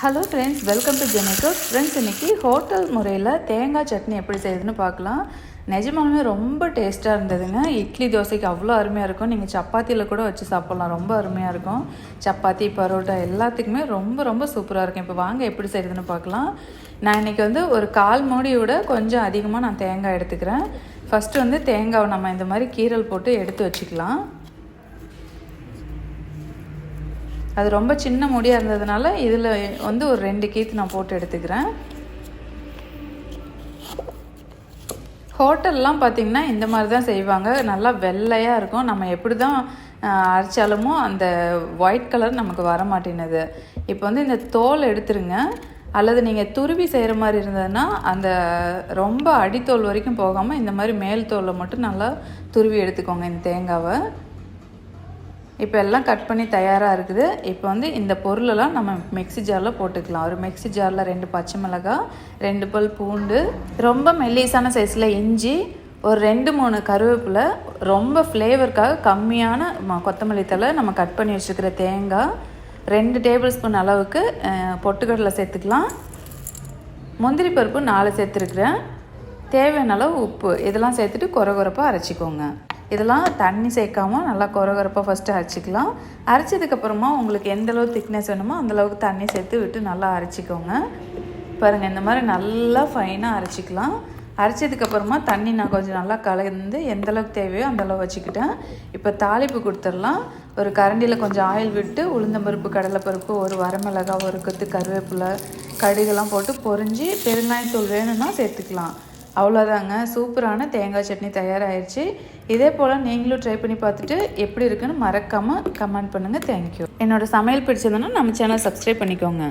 Hello friends welcome to ஜெனிகோ friends இன்றைக்கி hotel முறையில் தேங்காய் சட்னி எப்படி செய்யுதுன்னு பார்க்கலாம். நிஜமாலுமே ரொம்ப டேஸ்ட்டாக இருந்ததுங்க. இட்லி தோசைக்கு அவ்வளோ அருமையாக இருக்கும். நீங்கள் சப்பாத்தியில் கூட வச்சு சாப்பிட்லாம். ரொம்ப அருமையாக இருக்கும். சப்பாத்தி பரோட்டா எல்லாத்துக்குமே ரொம்ப ரொம்ப சூப்பராக இருக்கும். இப்போ வாங்க எப்படி செய்யுதுன்னு பார்க்கலாம். நான் இன்றைக்கி வந்து ஒரு கால் மூடியோட கொஞ்சம் அதிகமாக நான் தேங்காய் எடுத்துக்கிறேன். ஃபஸ்ட்டு வந்து தேங்காவை நம்ம இந்த மாதிரி கீரல் போட்டு எடுத்து வச்சுக்கலாம். அது ரொம்ப சின்ன முடியாக இருந்ததுனால இதில் வந்து ஒரு ரெண்டு கீத்து நான் போட்டு எடுத்துக்கிறேன். ஹோட்டல்லாம் பார்த்திங்கன்னா இந்த மாதிரி தான் செய்வாங்க. நல்லா வெள்ளையாக இருக்கும். நம்ம எப்படி தான் அரைச்சாலுமோ அந்த ஒயிட் கலர் நமக்கு வர மாட்டேங்குது இப்போ வந்து இந்த தோல் எடுத்துருங்க. அல்லது நீங்கள் துருவி செய்கிற மாதிரி இருந்ததுன்னா அந்த ரொம்ப அடித்தோல் வரைக்கும் போகாமல் இந்த மாதிரி மேல் தோலை மட்டும் நல்லா துருவி எடுத்துக்கோங்க இந்த தேங்காவை. இப்போ எல்லாம் கட் பண்ணி தயாராக இருக்குது. இப்போ வந்து இந்த பொருளெல்லாம் நம்ம மிக்சி ஜாரில் போட்டுக்கலாம். ஒரு மிக்சி ஜாரில் ரெண்டு பச்சை மிளகாய் ரெண்டு பல் பூண்டு ரொம்ப மெல்லிசான சைஸில் இஞ்சி ஒரு ரெண்டு மூணு கருவேப்பிலை ரொம்ப ஃப்ளேவருக்காக கம்மியான கொத்தமல்லி தலை நம்ம கட் பண்ணி வச்சுருக்கிற தேங்காய் ரெண்டு டேபிள் ஸ்பூன் அளவுக்கு பொட்டுக்கடலை சேர்த்துக்கலாம். முந்திரி பருப்பு நாலு சேர்த்துருக்குறேன். தேவையான அளவு உப்பு. இதெல்லாம் சேர்த்துட்டு குறை குறைப்பாக அரைச்சிக்கோங்க. இதெல்லாம் தண்ணி சேர்க்காம நல்லா குறகுறப்பாக ஃபஸ்ட்டு அரைச்சிக்கலாம். அரைச்சதுக்கப்புறமா உங்களுக்கு எந்தளவு திக்னஸ் வேணுமோ அந்தளவுக்கு தண்ணி சேர்த்து விட்டு நல்லா அரைச்சிக்கோங்க. பாருங்கள் இந்த மாதிரி நல்லா ஃபைனாக அரைச்சிக்கலாம். அரைச்சதுக்கப்புறமா தண்ணி நான் கொஞ்சம் நல்லா கலந்து எந்தளவுக்கு தேவையோ அந்தளவு வச்சுக்கிட்டேன். இப்போ தாளிப்பு கொடுத்துடலாம். ஒரு கரண்டியில் கொஞ்சம் ஆயில் விட்டு உளுந்தம்பருப்பு கடலைப்பருப்பு ஒரு வரமிளகா ஒரு கொத்து கருவேப்பிலை கடுகெல்லாம் போட்டு பொறிஞ்சி பெருங்காயத்தூள் வேணும்னா சேர்த்துக்கலாம். அவ்வளோதாங்க சூப்பரான தேங்காய் சட்னி தயாராகிடுச்சு இதே போல் நீங்களும் ட்ரை பண்ணி பார்த்துட்டு எப்படி இருக்குன்னு மறக்காமல் கமெண்ட் பண்ணுங்கள் தேங்க்யூ என்னோடய சமையல் பிடிச்சதுன்னா நம்ம சேனல் சப்ஸ்கிரைப் பண்ணிக்கோங்க.